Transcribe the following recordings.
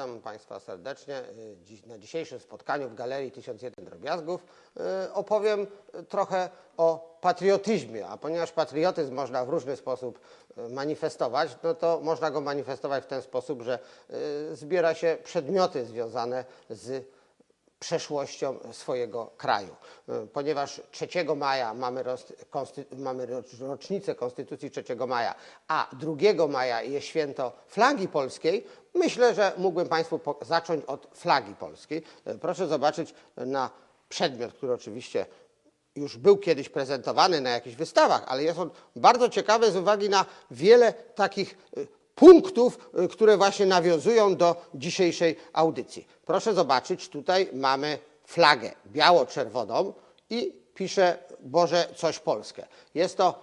Witam Państwa serdecznie. Y, dziś- Na dzisiejszym spotkaniu w Galerii 1001 Drobiazgów y, opowiem y, trochę o patriotyzmie, a ponieważ patriotyzm można w różny sposób manifestować, no to można go manifestować w ten sposób, że zbiera się przedmioty związane z przeszłością swojego kraju. Y, Ponieważ 3 maja mamy, mamy rocz- rocznicę Konstytucji 3 maja, a 2 maja jest święto flagi polskiej, myślę, że mógłbym Państwu zacząć od flagi polskiej. Y, Proszę zobaczyć na przedmiot, który oczywiście już był kiedyś prezentowany na jakichś wystawach, ale jest on bardzo ciekawy z uwagi na wiele takich y, punktów, y, które właśnie nawiązują do dzisiejszej audycji. Proszę zobaczyć, tutaj mamy flagę biało-czerwoną i pisze Boże coś Polskę. Jest to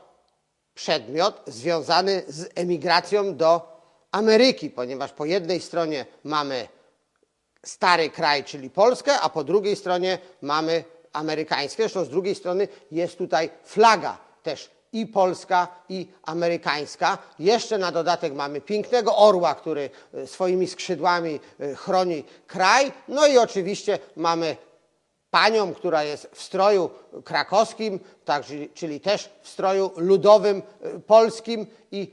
przedmiot związany z emigracją do Ameryki, ponieważ po jednej stronie mamy stary kraj, czyli Polskę, a po drugiej stronie mamy amerykańskie. Zresztą z drugiej strony jest tutaj flaga też i polska, i amerykańska. Jeszcze na dodatek mamy pięknego orła, który e, swoimi skrzydłami e, chroni kraj. No i oczywiście mamy panią, która jest w stroju krakowskim, tak, czyli- też w stroju ludowym e, polskim i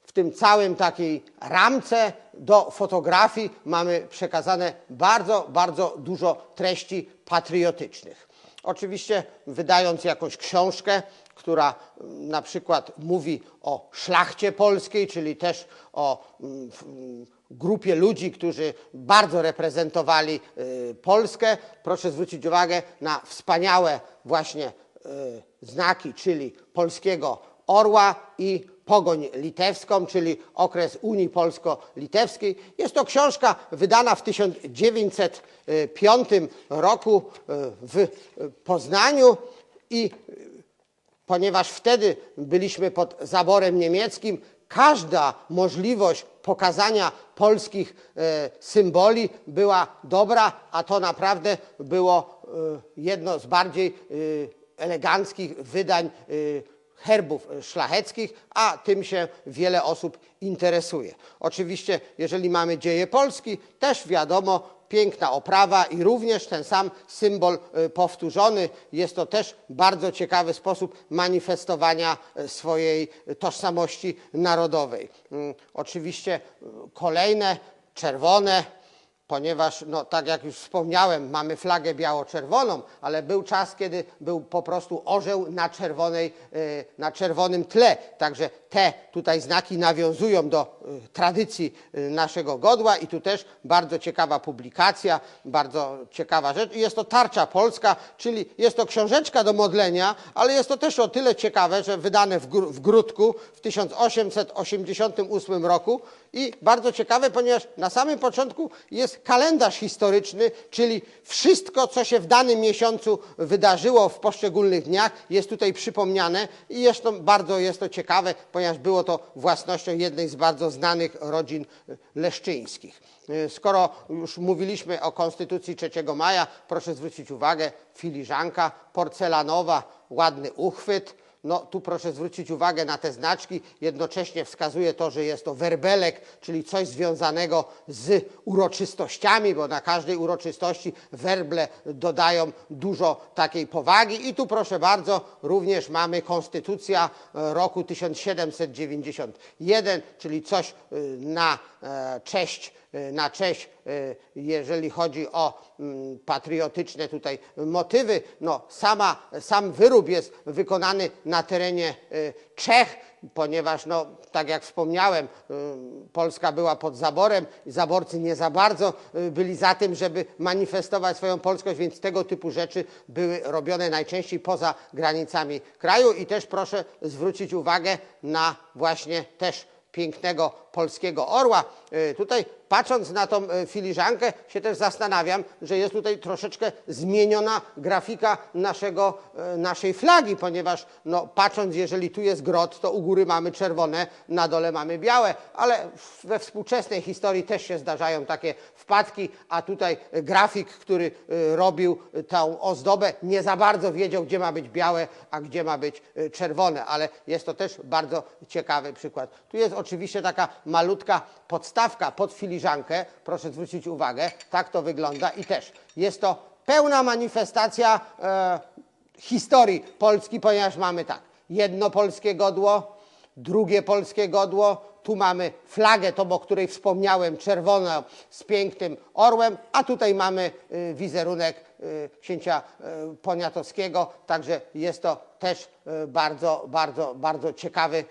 w tym całym takiej ramce do fotografii mamy przekazane bardzo, bardzo dużo treści patriotycznych. Oczywiście wydając jakąś książkę, która mm, na przykład mówi o szlachcie polskiej, czyli też o mm, mm, grupie ludzi, którzy bardzo reprezentowali y, Polskę. Proszę zwrócić uwagę na wspaniałe właśnie y, znaki, czyli polskiego orła i pogoń litewską, czyli okres Unii Polsko-Litewskiej. Jest to książka wydana w 1905 roku y, w Poznaniu i ponieważ wtedy byliśmy pod zaborem niemieckim, każda możliwość pokazania polskich e, symboli była dobra, a to naprawdę było e, jedno z bardziej e, eleganckich wydań herbów szlacheckich, a tym się wiele osób interesuje. Oczywiście, jeżeli mamy dzieje Polski, też wiadomo, piękna oprawa i również ten sam symbol y, powtórzony. Jest to też bardzo ciekawy sposób manifestowania y, swojej tożsamości narodowej. Mm, Oczywiście y, kolejne czerwone, ponieważ, no, tak jak już wspomniałem, mamy flagę biało-czerwoną, ale był czas, kiedy był po prostu orzeł na, czerwonej, y, na czerwonym tle. Także te tutaj znaki nawiązują do y, tradycji y, naszego godła i tu też bardzo ciekawa publikacja, bardzo ciekawa rzecz. Jest to Tarcza Polska, czyli jest to książeczka do modlenia, ale jest to też o tyle ciekawe, że wydane w, Gr- w Grudku w 1888 roku i bardzo ciekawe, ponieważ na samym początku jest kalendarz historyczny, czyli wszystko, co się w danym miesiącu wydarzyło w poszczególnych dniach, jest tutaj przypomniane i jest to, bardzo jest to ciekawe, ponieważ było to własnością jednej z bardzo znanych rodzin leszczyńskich. E, Skoro już mówiliśmy o Konstytucji 3 maja, proszę zwrócić uwagę, filiżanka porcelanowa, ładny uchwyt, no tu proszę zwrócić uwagę na te znaczki. Jednocześnie wskazuje to, że jest to werbelek, czyli coś związanego z uroczystościami, bo na każdej uroczystości werble dodają dużo takiej powagi. I tu proszę bardzo, również mamy Konstytucja e, roku 1791, czyli coś e, na e, cześć na cześć, e, jeżeli chodzi o mm, patriotyczne tutaj motywy. No, sama, sam wyrób jest wykonany na terenie e, Czech, ponieważ, no, tak jak wspomniałem, e, Polska była pod zaborem i zaborcy nie za bardzo e, byli za tym, żeby manifestować swoją polskość, więc tego typu rzeczy były robione najczęściej poza granicami kraju i też proszę zwrócić uwagę na właśnie też pięknego polskiego orła. Y, Tutaj patrząc na tą y, filiżankę się też zastanawiam, że jest tutaj troszeczkę zmieniona grafika naszego, y, naszej flagi, ponieważ no, patrząc, jeżeli tu jest grot, to u góry mamy czerwone, na dole mamy białe, ale we współczesnej historii też się zdarzają takie wpadki, a tutaj grafik, który robił tą ozdobę, nie za bardzo wiedział, gdzie ma być białe, a gdzie ma być czerwone, ale jest to też bardzo ciekawy przykład. Tu jest oczywiście taka malutka podstawka pod filiżankę, proszę zwrócić uwagę, tak to wygląda i też. Jest to pełna manifestacja e, historii Polski, ponieważ mamy tak, jedno polskie godło, drugie polskie godło, tu mamy flagę, tą o której wspomniałem, czerwoną z pięknym orłem, a tutaj mamy y, wizerunek y, księcia y, Poniatowskiego, także jest to też bardzo, bardzo, bardzo ciekawy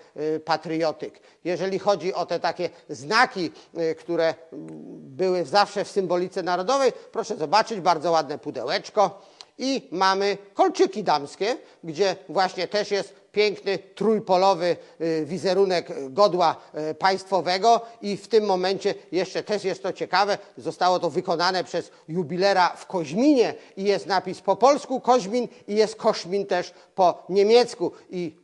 patriotyk. Jeżeli chodzi o te takie znaki, które mm, były zawsze w symbolice narodowej, proszę zobaczyć, bardzo ładne pudełeczko. I mamy kolczyki damskie, gdzie właśnie też jest piękny trójpolowy y, wizerunek godła y, państwowego. I w tym momencie jeszcze też jest to ciekawe, zostało to wykonane przez jubilera w Koźminie i jest napis po polsku Koźmin i jest Koszmin też po niemiecku. I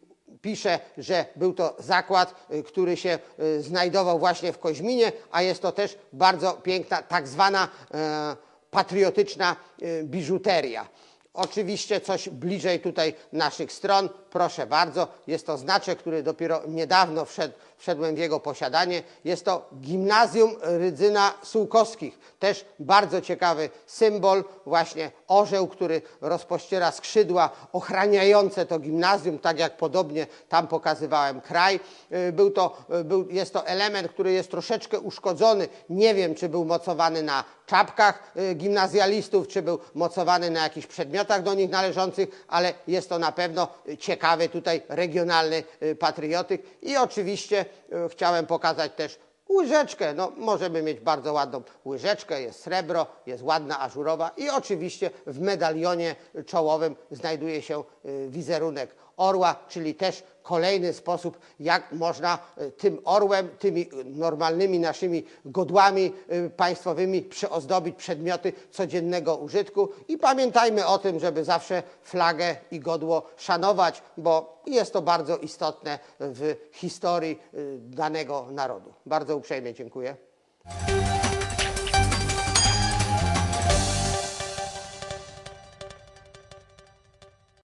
pisze, że był to zakład, y, który się znajdował właśnie w Koźminie, a jest to też bardzo piękna tak zwana e, patriotyczna y, biżuteria. Oczywiście coś bliżej tutaj naszych stron, proszę bardzo, jest to znaczek, który dopiero niedawno wszedł, wszedłem w jego posiadanie. Jest to Gimnazjum Rydzyna Sułkowskich, też bardzo ciekawy symbol, właśnie orzeł, który rozpościera skrzydła ochraniające to gimnazjum, tak jak podobnie tam pokazywałem kraj. Y, Był to, y, był, jest to element, który jest troszeczkę uszkodzony. Nie wiem, czy był mocowany na czapkach y, gimnazjalistów, czy był mocowany na jakichś przedmiotach do nich należących, ale jest to na pewno y, ciekawy tutaj regionalny y, patriotyk. I oczywiście y, chciałem pokazać też łyżeczkę. No, możemy mieć bardzo ładną łyżeczkę, jest srebro, jest ładna ażurowa i oczywiście w medalionie czołowym znajduje się y, wizerunek orła, czyli też kolejny sposób, jak można y, tym orłem, tymi y, normalnymi naszymi godłami y, państwowymi przyozdobić przedmioty codziennego użytku. I pamiętajmy o tym, żeby zawsze flagę i godło szanować, bo jest to bardzo istotne w historii danego narodu. Bardzo uprzejmie dziękuję.